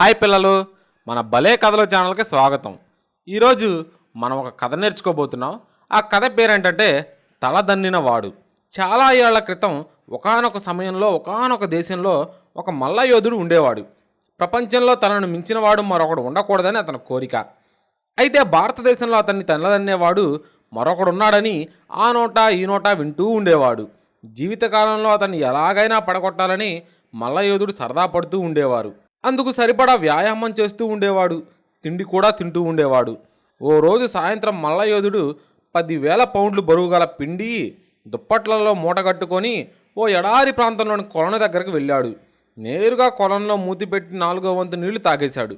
Hi పిల్లలు మన భలే కథలు ఛానల్కి స్వాగతం. ఈరోజు మనం ఒక కథ నేర్చుకోబోతున్నాం. ఆ కథ పేరేంటంటే తలదన్నిన వాడు. చాలా ఏళ్ళ క్రితం ఒకానొక సమయంలో ఒకానొక దేశంలో ఒక మల్ల యోధుడు ఉండేవాడు. ప్రపంచంలో తనను మించిన వాడు మరొకడు ఉండకూడదని అతని కోరిక. అయితే భారతదేశంలో అతన్ని తనదన్నేవాడు మరొకడున్నాడని ఆ నోట ఈ నోట వింటూ ఉండేవాడు. జీవితకాలంలో అతన్ని ఎలాగైనా పడగొట్టాలని మల్లయోధుడు సరదా పడుతూ ఉండేవారు. అందుకు సరిపడా వ్యాయామం చేస్తూ ఉండేవాడు తిండి కూడా తింటూ ఉండేవాడు. ఓ రోజు సాయంత్రం మల్లయోధుడు పదివేల పౌండ్లు బరువు గల పిండి దుప్పట్లలో మూటగట్టుకొని ఓ ఎడారి ప్రాంతంలోని కొలను దగ్గరకు వెళ్ళాడు. నేరుగా కొలంలో మూతి పెట్టి నాలుగో వంతు నీళ్ళు తాగేశాడు.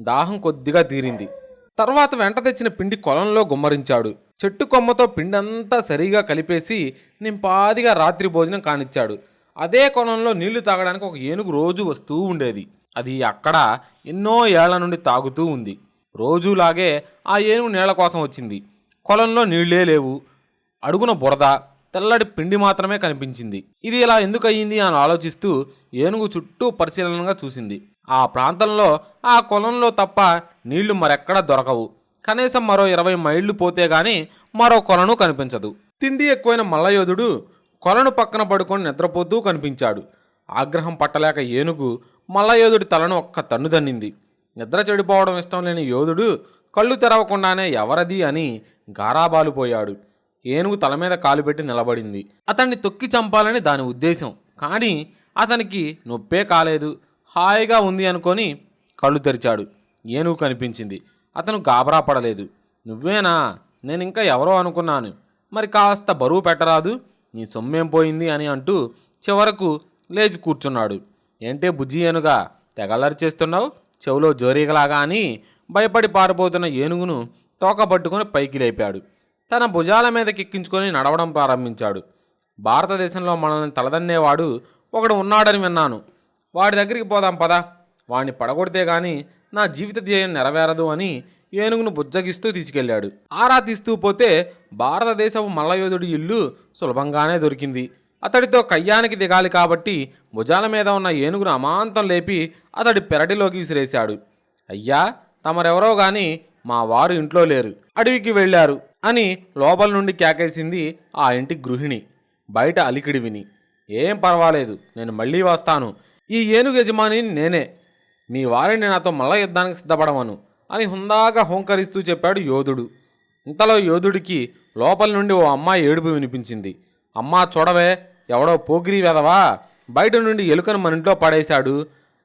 దాహం కొద్దిగా తీరింది. తర్వాత వెంట తెచ్చిన పిండి కొలంలో గుమ్మరించాడు. చెట్టు కొమ్మతో పిండంతా సరిగా కలిపేసి నింపాదిగా రాత్రి భోజనం కానిచ్చాడు. అదే కొలంలో నీళ్ళు తాగడానికి ఒక ఏనుగు రోజు వస్తూ ఉండేది. అది అక్కడ ఎన్నో ఏళ్ళ నుండి తాగుతూ ఉంది. రోజులాగే ఆ ఏనుగు నీళ్ళ కోసం వచ్చింది. కొలంలో నీళ్ళే లేవు. అడుగున బురద తెల్లటి పిండి మాత్రమే కనిపించింది. ఇది ఇలా ఎందుకు అయ్యింది అని ఆలోచిస్తూ ఏనుగు చుట్టూ పరిశీలనగా చూసింది. ఆ ప్రాంతంలో ఆ కొలంలో తప్ప నీళ్ళు మరెక్కడా దొరకవు. కనీసం మరో ఇరవై మైళ్ళు పోతే గాని మరో కొలను కనిపించదు. తిండి ఎక్కువైన మల్లయోధుడు కొలను పక్కన పడుకొని నిద్రపోతూ కనిపించాడు. ఆగ్రహం పట్టలేక ఏనుగు మల్లయోధుడి తలను ఒక్క తన్ను తన్నింది. నిద్ర చెడిపోవడం ఇష్టం లేని యోధుడు కళ్ళు తెరవకుండానే ఎవరది అని గారాబాలు పోయాడు ఏనుగు తల మీద కాలు పెట్టి నిలబడింది. అతన్ని తొక్కి చంపాలని దాని ఉద్దేశం. కానీ అతనికి నొప్పే కాలేదు. హాయిగా ఉంది అనుకొని కళ్ళు తెరిచాడు. ఏనుగు కనిపించింది. అతను గాబరా పడలేదు. నువ్వేనా? నేను ఇంకా ఎవరో అనుకున్నాను. మరి కాస్త బరువు పెట్టరాదు. నీ సొమ్మేం పోయింది అని అంటూ చివరకు లేచి కూర్చున్నాడు. ఏంటే బుజ్జి ఏనుగా తెగలరి చేస్తున్నావు? చెవులో జోరీగలాగా అని భయపడి పారిపోతున్న ఏనుగును తోక పట్టుకుని పైకి లేపాడు. తన భుజాల మీదకి ఎక్కించుకొని నడవడం ప్రారంభించాడు. భారతదేశంలో మనల్ని తలదన్నేవాడు ఒకడు ఉన్నాడని విన్నాను. వాడి దగ్గరికి పోదాం పదా. వాడిని పడగొడితే గాని నా జీవిత ధ్యేయం నెరవేరదు అని ఏనుగును బుజ్జగిస్తూ తీసుకెళ్ళాడు. ఆరా తీస్తూ పోతే భారతదేశపు మల్లయోధుడి ఇల్లు సులభంగానే దొరికింది. అతడితో కయ్యానికి దిగాలి కాబట్టి భుజాల మీద ఉన్న ఏనుగును అమాంతం లేపి అతడి పెరటిలోకి విసిరేశాడు. అయ్యా తమరెవరో గాని మా వారు ఇంట్లో లేరు. అడవికి వెళ్ళారు అని లోపల నుండి కేకేసింది ఆ ఇంటి గృహిణి. బయట అలికిడి విని ఏం పర్వాలేదు నేను మళ్ళీ వస్తాను. ఈ ఏనుగు యజమాని నేనే. మీ వారిని నాతో మళ్ళా యుద్ధానికి సిద్ధపడమను అని హుందాగా హోంకరిస్తూ చెప్పాడు యోధుడు. ఇంతలో యోధుడికి లోపల నుండి ఓ అమ్మాయి ఏడుపు వినిపించింది. అమ్మా చూడవే ఎవడో పోగిరి వెదవా బయట నుండి ఎలుకను మన ఇంట్లో పడేశాడు.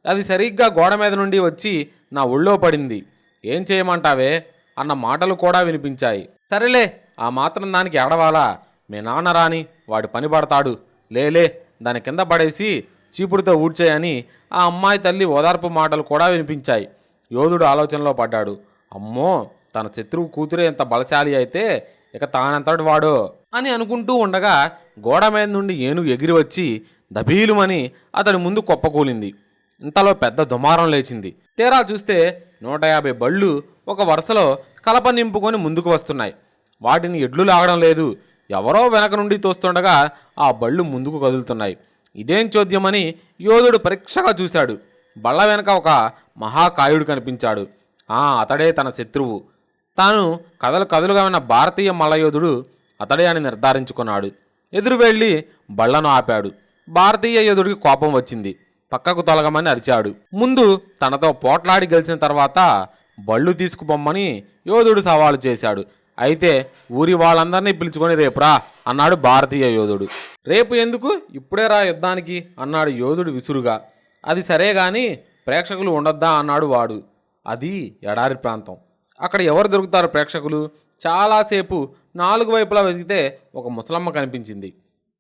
అది సరిగ్గా గోడ మీద నుండి వచ్చి నా ఒళ్ళో పడింది. ఏం చేయమంటావే? అన్న మాటలు కూడా వినిపించాయి. సరేలే ఆ మాత్రం దానికి ఎడవాలా మీ నాన్న రాని వాడు పని పడతాడు. లేలే దాని కింద పడేసి చీపురుతో ఊడ్చేయని ఆ అమ్మాయి తల్లి ఓదార్పు మాటలు కూడా వినిపించాయి. యోధుడు ఆలోచనలో పడ్డాడు. అమ్మో తన శత్రువు కూతురే ఇంత బలశాలి అయితే ఇక తానంతటి వాడో అని అనుకుంటూ ఉండగా గోడ మీద నుండి ఏనుగు ఎగిరి వచ్చి దబీలుమని అతడి ముందు కుప్పకూలింది. ఇంతలో పెద్ద దుమారం లేచింది. తీరా చూస్తే నూట యాభై బళ్ళు ఒక వరుసలో కలప నింపుకొని ముందుకు వస్తున్నాయి. వాటిని ఎడ్లు లాగడం లేదు. ఎవరో వెనక నుండి తోస్తుండగా ఆ బళ్ళు ముందుకు కదులుతున్నాయి. ఇదేం చోద్యమని యోధుడు పరీక్షగా చూశాడు. బళ్ళ వెనక ఒక మహాకాయుడు కనిపించాడు. ఆ అతడే తన శత్రువు. తాను కథలు కథలుగా ఉన్న భారతీయ మల్లయోధుడు అతడే అని నిర్ధారించుకున్నాడు. ఎదురు వెళ్ళి బళ్ళను ఆపాడు. భారతీయ యోధుడికి కోపం వచ్చింది. పక్కకు తొలగమని అరిచాడు. ముందు తనతో పోట్లాడి గెలిచిన తర్వాత బళ్ళు తీసుకుపోమ్మని యోధుడు సవాలు చేశాడు. అయితే ఊరి వాళ్ళందరినీ పిలుచుకొని రేపురా అన్నాడు భారతీయ యోధుడు. రేపు ఎందుకు? ఇప్పుడే రా యుద్ధానికి అన్నాడు యోధుడు విసురుగా. అది సరే గాని ప్రేక్షకులు ఉండొద్దా అన్నాడు వాడు. అది ఎడారి ప్రాంతం. అక్కడ ఎవరు దొరుకుతారు ప్రేక్షకులు? చాలాసేపు నాలుగు వైపులా వెతికితే ఒక ముసలమ్మ కనిపించింది.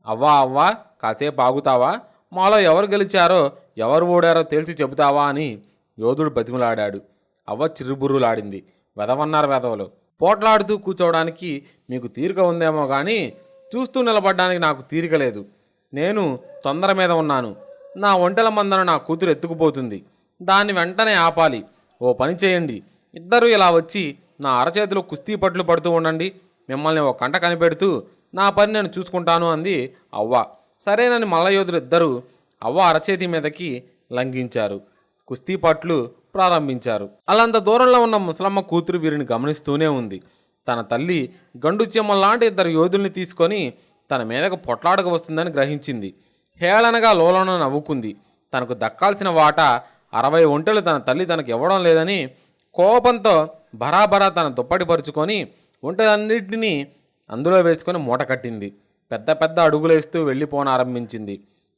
అవ్వా అవ్వా కాసేపు ఆగుతావా? మాలో ఎవరు గెలిచారో ఎవరు ఓడారో తేల్చి చెబుతావా? అని యోధుడు బతిమలాడాడు. అవ్వ చిరుబుర్రులాడింది. వెదవన్నారు వెదవలు. పోట్లాడుతూ కూర్చోవడానికి మీకు తీరిక ఉందేమో కానీ చూస్తూ నిలబడ్డానికి నాకు తీరిక లేదు. నేను తొందర మీద ఉన్నాను. నా ఒంటెల మందను నా కూతురు ఎత్తుకుపోతుంది. దాన్ని వెంటనే ఆపాలి. ఓ పని చేయండి. ఇద్దరూ ఇలా వచ్చి నా అరచేతిలో కుస్తీ పట్లు పడుతూ ఉండండి. మిమ్మల్ని ఒక కంట కనిపెడుతూ నా పని నేను చూసుకుంటాను అంది అవ్వ. సరేనని మల్లయోధులు ఇద్దరు అవ్వ అరచేతి మీదకి లంఘించారు. కుస్తీ పట్లు ప్రారంభించారు. అలాంత దూరంలో ఉన్న ముసలమ్మ కూతురు వీరిని గమనిస్తూనే ఉంది. తన తల్లి గండు లాంటి ఇద్దరు యోధుల్ని తీసుకొని తన మీదకు పొట్లాడక వస్తుందని గ్రహించింది. హేళనగా లోలోన నవ్వుకుంది. తనకు దక్కాల్సిన వాటా అరవై ఒంటెలు తన తల్లి తనకు ఇవ్వడం లేదని కోపంతో బరాబరా తన దుప్పటి పరుచుకొని ఒంటెలన్నింటినీ అందులో వేసుకొని మూట కట్టింది. పెద్ద పెద్ద అడుగులేస్తూ వెళ్ళిపోనారంభించింది.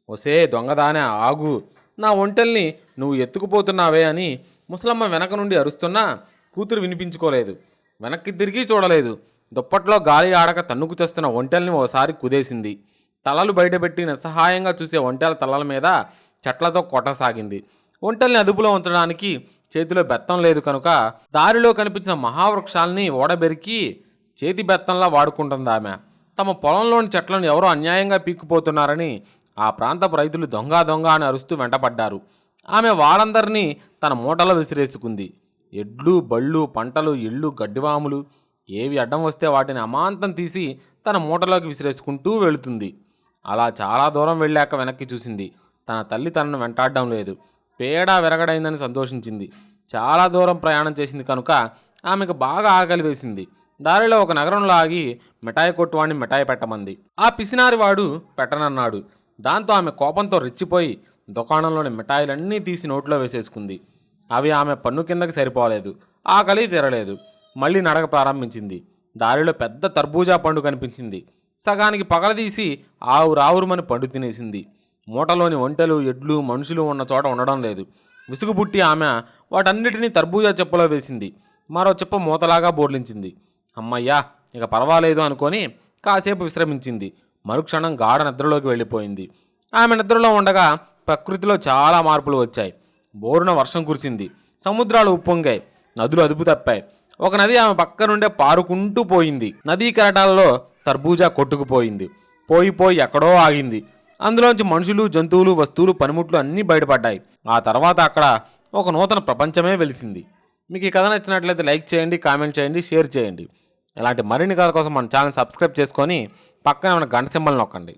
ఒసే దొంగదానే ఆగు. నా ఒంటల్ని నువ్వు ఎత్తుకుపోతున్నావే అని ముసలమ్మ వెనక నుండి అరుస్తున్నా కూతురు వినిపించుకోలేదు. వెనక్కి తిరిగి చూడలేదు. దుప్పట్లో గాలి ఆడక తన్నుకు చేస్తున్న ఒంటెల్ని ఓసారి కుదేసింది. తలలు బయటపెట్టి నిస్సహాయంగా చూసే ఒంటెల తలల మీద చెట్లతో కొట్టసాగింది ఒంటెల్ని అదుపులో ఉంచడానికి చేతిలో బెత్తం లేదు కనుక దారిలో కనిపించిన మహావృక్షాల్ని ఓడబెరికి చేతి బెత్తంలా వాడుకుంటుంది ఆమె. తమ పొలంలోని చెట్లను ఎవరో అన్యాయంగా పీక్కుపోతున్నారని ఆ ప్రాంతపు రైతులు దొంగ దొంగ అని అరుస్తూ వెంటపడ్డారు. ఆమె వారందరినీ తన మూటలో విసిరేసుకుంది. ఎడ్లు బళ్ళు పంటలు ఇళ్ళు గడ్డివాములు ఏవి అడ్డం వస్తే వాటిని అమాంతం తీసి తన మూటలోకి విసిరేసుకుంటూ వెళుతుంది. అలా చాలా దూరం వెళ్ళాక వెనక్కి చూసింది. తన తల్లి తనను వెంటాడడం లేదు. పేడ విరగడైందని సంతోషించింది. చాలా దూరం ప్రయాణం చేసింది కనుక ఆమెకు బాగా ఆకలి వేసింది. దారిలో ఒక నగరంలో ఆగి మిఠాయి కొట్టువాడిని మిఠాయి పెట్టమంది. ఆ పిసినారి వాడు పెట్టనన్నాడు. దాంతో ఆమె కోపంతో రెచ్చిపోయి దుకాణంలోని మిఠాయిలన్నీ తీసి నోట్లో వేసేసుకుంది. అవి ఆమె పన్ను కిందకి సరిపోలేదు. ఆకలి తీరలేదు. మళ్ళీ నడక ప్రారంభించింది. దారిలో పెద్ద తర్బూజా పండు కనిపించింది. సగానికి పగలదీసి ఆవు రావురుమని పండు తినేసింది. మూటలోని ఒంటెలు ఎడ్లు మనుషులు ఉన్న చోట ఉండడం లేదు. విసుగు పుట్టి ఆమె వాటన్నిటినీ తర్బూజా చెప్పలో వేసింది. మరో చెప్ప మూతలాగా బోర్లించింది. అమ్మయ్యా ఇక పర్వాలేదు అనుకొని కాసేపు విశ్రమించింది. మరుక్షణం గాఢ నిద్రలోకి వెళ్ళిపోయింది. ఆమె నిద్రలో ఉండగా ప్రకృతిలో చాలా మార్పులు వచ్చాయి. బోరున వర్షం కురిసింది. సముద్రాలు ఉప్పొంగాయి. నదులు అదుపు తప్పాయి. ఒక నది ఆమె పక్క నుండే పారుకుంటూ పోయింది. నదీ కెరటాలలో తర్బూజా కొట్టుకుపోయింది. పోయి పోయి ఎక్కడో ఆగింది. అందులోంచి మనుషులు జంతువులు వస్తువులు పనిముట్లు అన్నీ బయటపడ్డాయి. ఆ తర్వాత అక్కడ ఒక నూతన ప్రపంచమే వెలిసింది. మీకు ఈ కథ నచ్చినట్లయితే లైక్ చేయండి కామెంట్ చేయండి షేర్ చేయండి. ఇలాంటి మరిన్ని కథ కోసం మన ఛానల్ సబ్స్క్రైబ్ చేసుకొని పక్కన ఉన్న గంట సింబల్ నొక్కండి.